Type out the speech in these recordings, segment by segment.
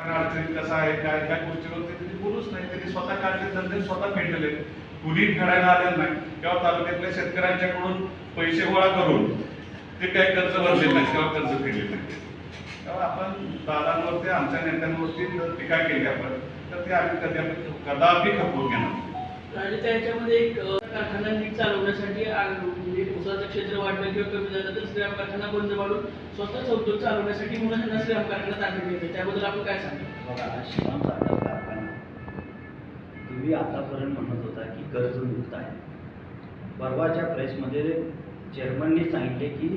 अडचणी कसा आहे काय काय गोष्टीवरती त्यांनी बोलूच नाही. त्यांनी स्वतः काढले धंदे स्वतः फेडलेले कुणी घडायला आलेलं नाही. किंवा तालुक्यातल्या शेतकऱ्यांच्याकडून पैसे गोळा करून ते काही कर्ज भरले नाही किंवा कर्ज फेडले नाही. तेव्हा आपण दादांवरती आमच्या नेत्यांवरती जर टीका केली आपण तर ते आम्ही कधी आपण कदापि खपवून घेणार आणि त्याच्यामध्ये एक कारखाना नीट चालवण्यासाठी म्हणजे उसाचं क्षेत्र वाढलं किंवा कमी झालं तर श्रीराम कारखाना बंद पाडून स्वतःचा उद्योग चालवण्यासाठी म्हणून त्यांना श्रीराम कारखाना ताकद घेतलं. त्याबद्दल आपण काय सांगतो बघा श्रीराम साखर कारखाना. तुम्ही आतापर्यंत म्हणत होता की कर्जमुक्त आहे. परवाच्या प्रेसमध्ये चेअरमनने सांगितले की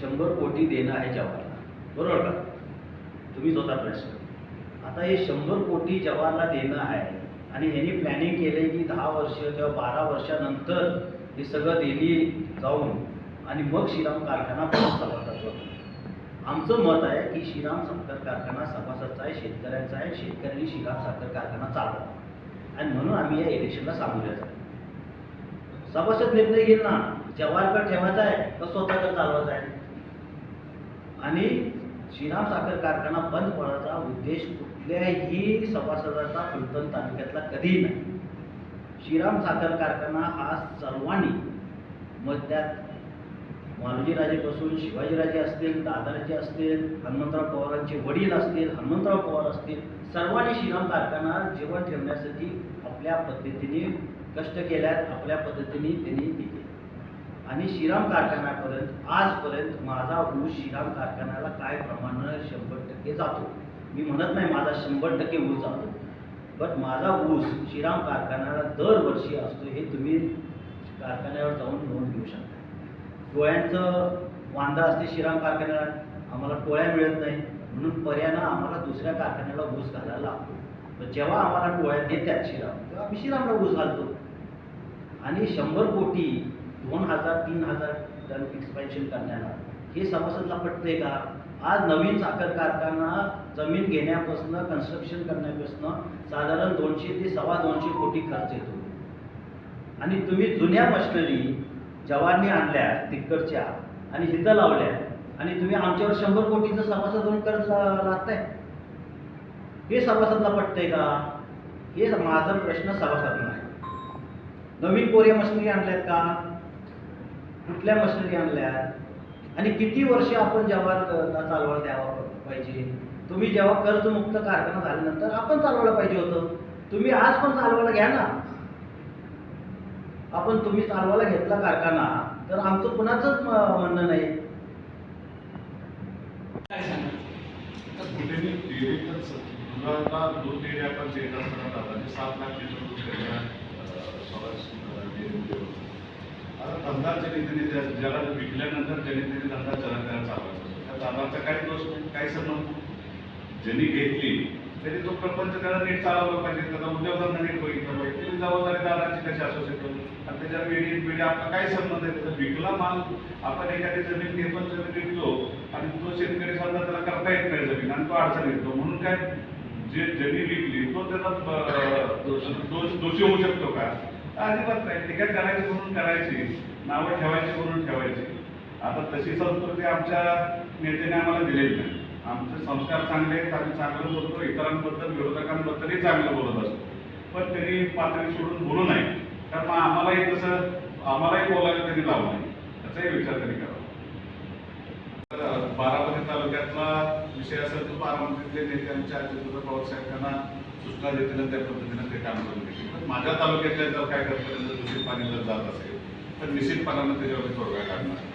शंभर कोटी देणं आहे जवाहरला बरोबर का? तुम्हीच होता प्रेस आता हे शंभर कोटी जवाहरला देणं आहे. आणि ह्यांनी प्लॅनिंग केले की दहा वर्ष किंवा बारा वर्षानंतर हे सगळं दिल्ली जाऊन आणि मग श्रीराम कारखाना सभासदाचा होतो. आमचं मत आहे की श्रीराम साखर कारखाना सभासदचा आहे शेतकऱ्यांचा आहे शेतकऱ्यांनी श्रीराम साखर कारखाना चालवा. आणि म्हणून आम्ही या इलेक्शनला सामोरे आहे सभासद निर्णय घेईल ना. जवाहरकर ठेवायचा आहे तर स्वतःकडे चालवायचा आहे. आणि श्रीराम साखर कारखाना बंद पडायचा उद्देश कुठल्याही सभासदाचा फलटण तालुक्यातला कधीही नाही. श्रीराम साखर कारखाना हा सर्वांनी मग त्यात मालोजीराजेपासून शिवाजीराजे असतील दादाराजे असतील हनुमंतराव पवारांचे वडील असतील हनुमंतराव पवार असतील सर्वांनी श्रीराम कारखाना जेवण ठेवण्यासाठी आपल्या पद्धतीने कष्ट केल्यात आपल्या पद्धतीने त्यांनी दिले आणि श्रीराम कारखान्यापर्यंत आजपर्यंत माझा ऊस श्रीराम कारखान्याला काय प्रमाणानं शंभर टक्के जातो? मी म्हणत नाही माझा शंभर टक्के ऊस जातो. बट माझा ऊस श्रीराम कारखान्याला दरवर्षी असतो हे तुम्ही कारखान्यावर जाऊन नोंद घेऊ शकता. टोळ्यांचं वांदा असते श्रीराम कारखान्याला आम्हाला टोळ्या मिळत नाही. म्हणून पर्यायानं आम्हाला दुसऱ्या कारखान्याला ऊस घालायला लागतो. तर जेव्हा आम्हाला टोळ्या देतात श्रीराम तेव्हा आम्ही श्रीरामला ऊस घालतो. आणि शंभर कोटी दोन हजार तीन हजार टन एक्सपेन्शन करण्याला हे सभासदला पटते का? आज नवीन साखर कारखाना जमीन घेण्यापासून कन्स्ट्रक्शन करण्यापासून साधारण दोनशे ते सव्वा दोनशे कोटी खर्च येतो. आणि तुम्ही जुन्या मशिनरी जवानी आणल्या तिकडच्या आणि हिथं लावल्या आणि तुम्ही आमच्यावर शंभर कोटीचं सभासद होऊन कर्ज ला- हे सभासदला पटतंय का? हे माझा प्रश्न सभासदला आहे. नवीन कोरिया मशिनरी आणल्यात का? कुठल्या मशिनरी आणल्यात? आणि किती वर्ष आपण जवाहरला चालवायला द्यावा पाहिजे? तुम्ही जेव्हा कर्जमुक्त कारखाना झाल्यानंतर आपण चालवायला पाहिजे होतं. तुम्ही आज पण चालवायला घ्या ना. आपण तुम्ही चालवायला घेतला कारखाना तर आमचं कुणाचंच म- म्हणणं नाही. काय सांगा तर कुठेही डेअरी तर स- दुधाला दूध डेअरी आपण देत असताना दादाने सात लाख लिटर दूध त्याच्या अं, स्वतः अं, डेअरीमध्ये होतं. आता जनतेने ज्याला विकल्यानंतर जनतेने धंदा चलन त्याला चालवायचा असतो. त्या दादाचा काही दोष नाही काही समज ज्यांनी घेतली तरी तो प्रपंच त्याला नीट चालवला पाहिजे. त्याचा उद्योगांना नीट बघितलं पाहिजे. त्याची जबाबदारी दादाची कशी असू शकतो? आणि त्याच्या वेळी वेळी आपला काय संबंध आहे? त्याचा विकला माल आपण एखादी जमीन घेऊन जमीन विकलो आणि तो शेतकरी समजा त्याला करता येत नाही जमीन आणि तो अडचण येतो. म्हणून काय जे जमीन विकली तो त्याचा दोष दोषी होऊ शकतो का? अजिबात नाही. तिकीट करायची म्हणून करायची. नावं ठेवायची म्हणून ठेवायची. आता तशी संस्कृती आमच्या नेत्याने आम्हाला दिलेली नाही. आमचे संस्कार चांगले आहेत आम्ही चांगलं बोलतो इतरांबद्दल विरोधकांबद्दलही चांगलं बोलत असतो. पण त्यांनी पातळी सोडून बोलू नये. कारण मग आम्हालाही तसं आम्हालाही बोलायला त्यांनी लावू नये. त्याचाही विचार त्यांनी करावा. तर बारामती तालुक्यातला विषय असेल तर बारामतीतले नेते आमच्या अजितदादा पवार साहेबांना सूचना देतील त्या पद्धतीने ते काम करून घेतील. पण माझ्या तालुक्यातल्या जर काय करता दूषित पाणी जर जात असेल तर निश्चितपणानं त्याच्यावरती तोडगा काढणार.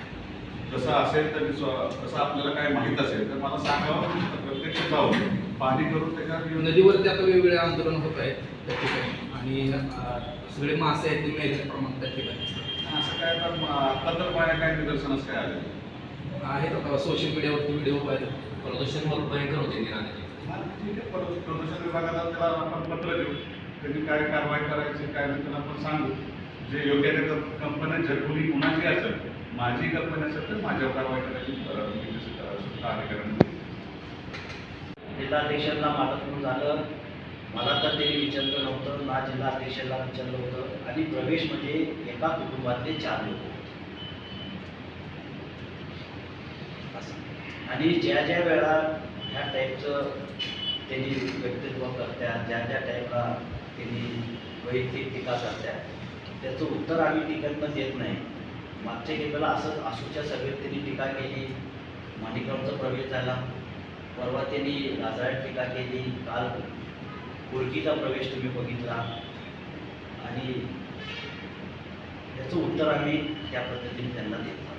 तसं असेल तर तसं आपल्याला काय माहीत असेल तर मला सांगावं प्रत्यक्ष जाऊन पाणी करून त्याच्यावर येऊन नदीवरती आता वेगवेगळे आंदोलन होत आहेत त्या ठिकाणी. आणि सगळे मासे आहेत ते मेल्या प्रमाणात त्या ठिकाणी. असं काय आता म- आता तर माझ्या काय निदर्शनास काय आलं? आहेत आता सोशल मीडियावरती व्हिडिओ पाहिजे प्रदूषण बहुत भयंकर होते निराने आहे प्रदूषण विभागाला त्याला आपण पत्र देऊ त्यांनी काय कारवाई करायची काय नाही त्याला आपण सांगू जे योग्य त्या कंपन्या जर कुणाची असेल माझी कंपनी असेल तर माझ्यावर कारवाई करायची अं, सुद्धा अधिकाऱ्यांना जिल्हाध्यक्षांना माझं फोन झालं. मला तर त्यांनी विचारलं नव्हतं. ना जिल्हाध्यक्षाला विचारलं होतं. आणि प्रवेश म्हणजे एका कुटुंबातले चार लोक आणि ज्या ज्या वेळा टाईपचं त्यांनी व्यक्तित्व करत्या ज्या ज्या टाईपला त्यांनी वैयक्तिक टीका करत्या त्याचं उत्तर आम्ही टीकेतनं देत नाही. मागच्या गेलेला असंच आसूच्या सभेत त्यांनी टीका केली. माणिकरावचा प्रवेश झाला. परवा त्यांनी राजाळ्यात टीका केली. काल कुळकीचा प्रवेश तुम्ही बघितला. आणि त्याचं उत्तर आम्ही त्या पद्धतीने त्यांना देतो.